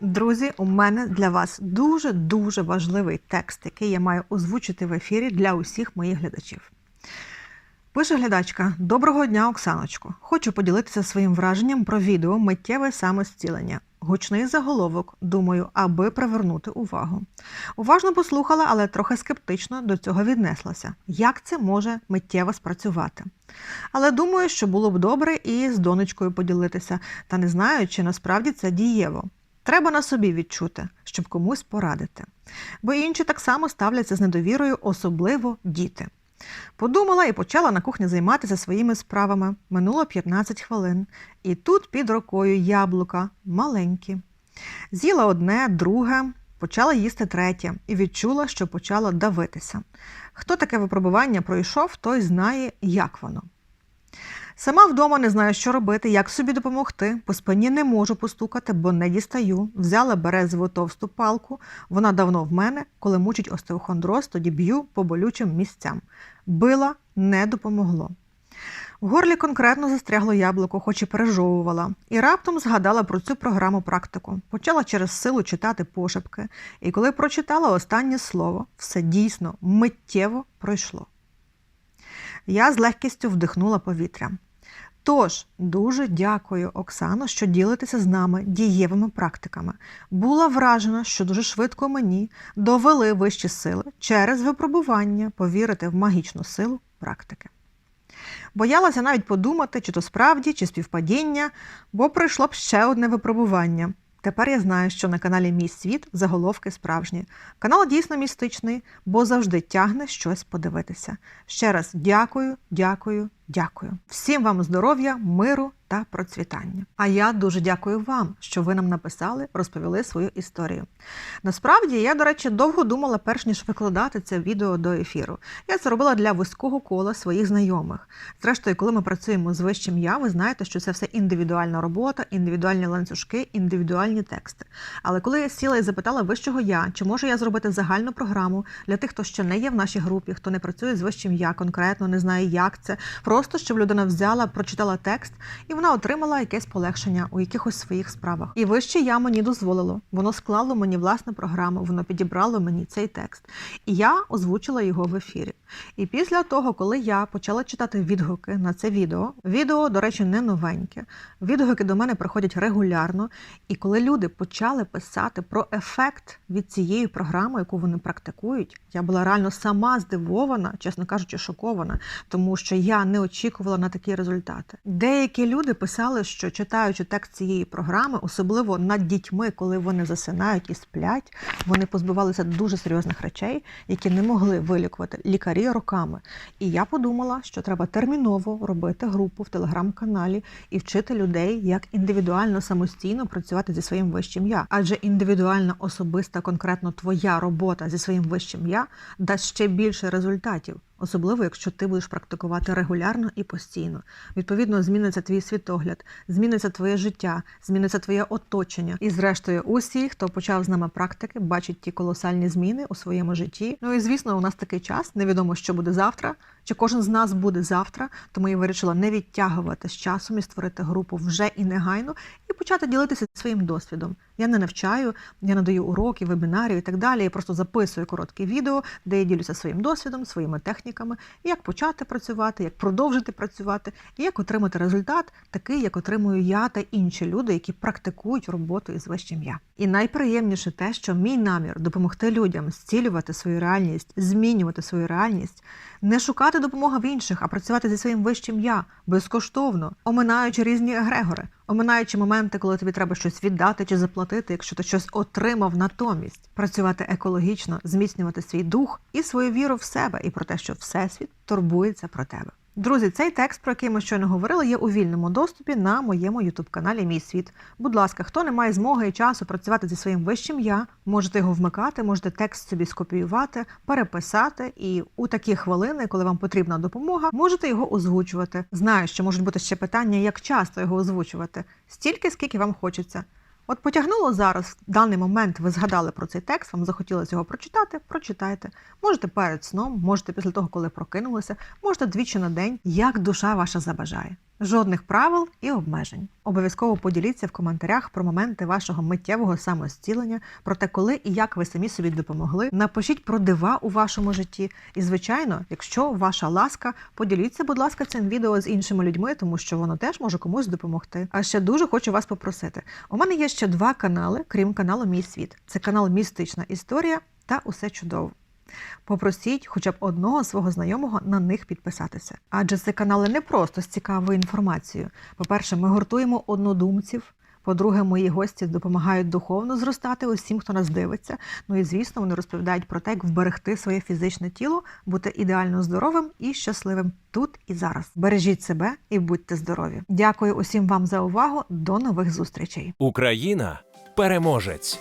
Друзі, у мене для вас дуже дуже важливий текст, який я маю озвучити в ефірі для усіх моїх глядачів. Пише глядачка: Доброго дня, Оксаночко. Хочу поділитися своїм враженням про відео миттєве самозцілення. Гучний заголовок, думаю, аби привернути увагу. Уважно послухала, але трохи скептично до цього віднеслася. Як це може миттєво спрацювати? Але думаю, що було б добре і з донечкою поділитися, та не знаю, чи насправді це дієво. Треба на собі відчути, щоб комусь порадити. Бо інші так само ставляться з недовірою, особливо діти. Подумала і почала на кухні займатися своїми справами. Минуло 15 хвилин. І тут під рукою яблука маленькі. З'їла одне, друге, почала їсти третє і відчула, що почала давитися. Хто таке випробування пройшов, той знає, як воно. Сама вдома не знаю, що робити, як собі допомогти. По спині не можу постукати, бо не дістаю. Взяла березову товсту палку. Вона давно в мене. Коли мучить остеохондроз, тоді б'ю по болючим місцям. Била не допомогло. В горлі конкретно застрягло яблуко, хоч і пережовувала, і раптом згадала про цю програму практику. Почала через силу читати пошепки, і коли прочитала останнє слово, все дійсно миттєво пройшло. Я з легкістю вдихнула повітря. Тож, дуже дякую, Оксано, що ділитеся з нами дієвими практиками. Була вражена, що дуже швидко мені довели вищі сили через випробування повірити в магічну силу практики. Боялася навіть подумати, чи то справді, чи співпадіння, бо пройшло б ще одне випробування. Тепер я знаю, що на каналі Мій світ заголовки справжні. Канал дійсно містичний, бо завжди тягне щось подивитися. Ще раз дякую, дякую, дякую. Всім вам здоров'я, миру та процвітання. А я дуже дякую вам, що ви нам написали, розповіли свою історію. Насправді, я, до речі, довго думала, перш ніж викладати це відео до ефіру. Я це робила для вузького кола своїх знайомих. Зрештою, коли ми працюємо з вищим я, ви знаєте, що це все індивідуальна робота, індивідуальні ланцюжки, індивідуальні тексти. Але коли я сіла і запитала вищого я, чи можу я зробити загальну програму для тих, хто ще не є в нашій групі, хто не працює з вищим я, конкретно не знає, як це, просто щоб людина взяла, прочитала текст і вона отримала якесь полегшення у якихось своїх справах. І вище я мені дозволило. Воно склало мені власну програму, воно підібрало мені цей текст. І я озвучила його в ефірі. І після того, коли я почала читати відгуки на це відео, відео, до речі, не новеньке. Відгуки до мене приходять регулярно. І коли люди почали писати про ефект від цієї програми, яку вони практикують, я була реально сама здивована, чесно кажучи, шокована, тому що я не очікувала на такі результати. Деякі люди писали, що читаючи текст цієї програми, особливо над дітьми, коли вони засинають і сплять, вони позбувалися дуже серйозних речей, які не могли вилікувати лікарі роками. І я подумала, що треба терміново робити групу в телеграм-каналі і вчити людей, як індивідуально самостійно працювати зі своїм вищим я. Адже індивідуальна особиста, конкретно твоя робота зі своїм вищим я дасть ще більше результатів. Особливо, якщо ти будеш практикувати регулярно і постійно. Відповідно, зміниться твій світогляд, зміниться твоє життя, зміниться твоє оточення. І, зрештою, усі, хто почав з нами практики, бачать ті колосальні зміни у своєму житті. Ну і звісно, у нас такий час. Невідомо, що буде завтра, чи кожен з нас буде завтра. Тому я вирішила не відтягувати з часом і створити групу вже і негайно, і почати ділитися своїм досвідом. Я не навчаю, я надаю уроки, вебінарів і так далі. Я просто записую короткі відео, де я ділюся своїм досвідом, своїми техніками, як почати працювати, як продовжити працювати, і як отримати результат, такий, як отримую я та інші люди, які практикують роботу із вищим я. І найприємніше те, що мій намір допомогти людям зцілювати свою реальність, змінювати свою реальність, не шукати допомоги в інших, а працювати зі своїм вищим я безкоштовно, оминаючи різні егрегори, оминаючи моменти, коли тобі треба щось віддати чи заплатити, якщо ти щось отримав натомість, працювати екологічно, зміцнювати свій дух і свою віру в себе, і про те, що всесвіт турбується про тебе. Друзі, цей текст, про який ми щойно говорили, є у вільному доступі на моєму ютуб-каналі Мій світ. Будь ласка, хто не має змоги і часу працювати зі своїм вищим я, можете його вмикати, можете текст собі скопіювати, переписати, і у такі хвилини, коли вам потрібна допомога, можете його озвучувати. Знаю, що можуть бути ще питання, як часто його озвучувати, стільки, скільки вам хочеться. От потягнуло зараз, в даний момент ви згадали про цей текст, вам захотілося його прочитати, прочитайте. Можете перед сном, можете після того, коли прокинулися, можете двічі на день, як душа ваша забажає. Жодних правил і обмежень. Обов'язково поділіться в коментарях про моменти вашого миттєвого самостілення, про те, коли і як ви самі собі допомогли. Напишіть про дива у вашому житті. І, звичайно, якщо ваша ласка, поділіться, будь ласка, цим відео з іншими людьми, тому що воно теж може комусь допомогти. А ще дуже хочу вас попросити. У мене є ще два канали, крім каналу Мій світ. Це канал Містична історія та Усе чудово. Попросіть хоча б одного свого знайомого на них підписатися. Адже це канали не просто з цікавою інформацією. По-перше, ми гуртуємо однодумців. По-друге, мої гості допомагають духовно зростати усім, хто нас дивиться. Ну і звісно, вони розповідають про те, як вберегти своє фізичне тіло, бути ідеально здоровим і щасливим тут і зараз. Бережіть себе і будьте здорові. Дякую усім вам за увагу. До нових зустрічей. Україна переможець.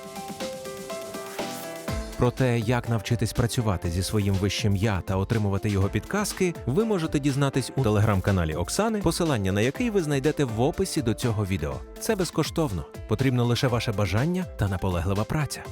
Про те, як навчитись працювати зі своїм вищим я та отримувати його підказки, ви можете дізнатись у телеграм-каналі Оксани, посилання на який ви знайдете в описі до цього відео. Це безкоштовно. Потрібно лише ваше бажання та наполеглива праця.